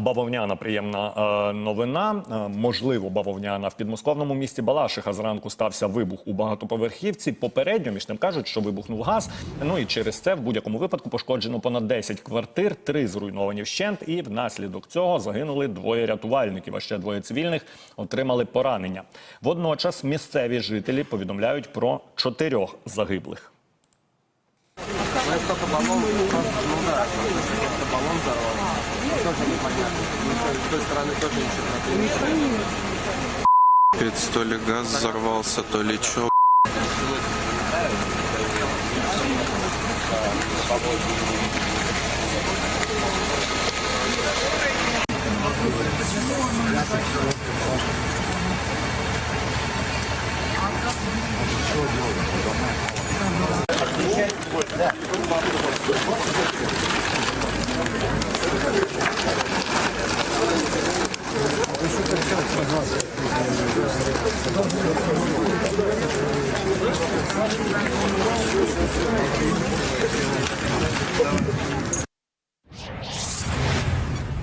бавовняна приємна е, новина. Е, можливо, бавовняна в підмосковному місті Балашиха зранку стався вибух у багатоповерхівці. Попередньо між тим кажуть, що вибухнув газ. Ну і через це в будь-якому випадку пошкоджено понад 10 квартир, три зруйновані вщент. І внаслідок цього загинули двоє рятувальників. А ще двоє цивільних отримали поранення. Водночас місцеві жителі повідомляють про чотирьох загиблих. тоже непонятно. С той стороны тоже ничего не Пипец, то ли газ взорвался, то ли чё. Чего делать?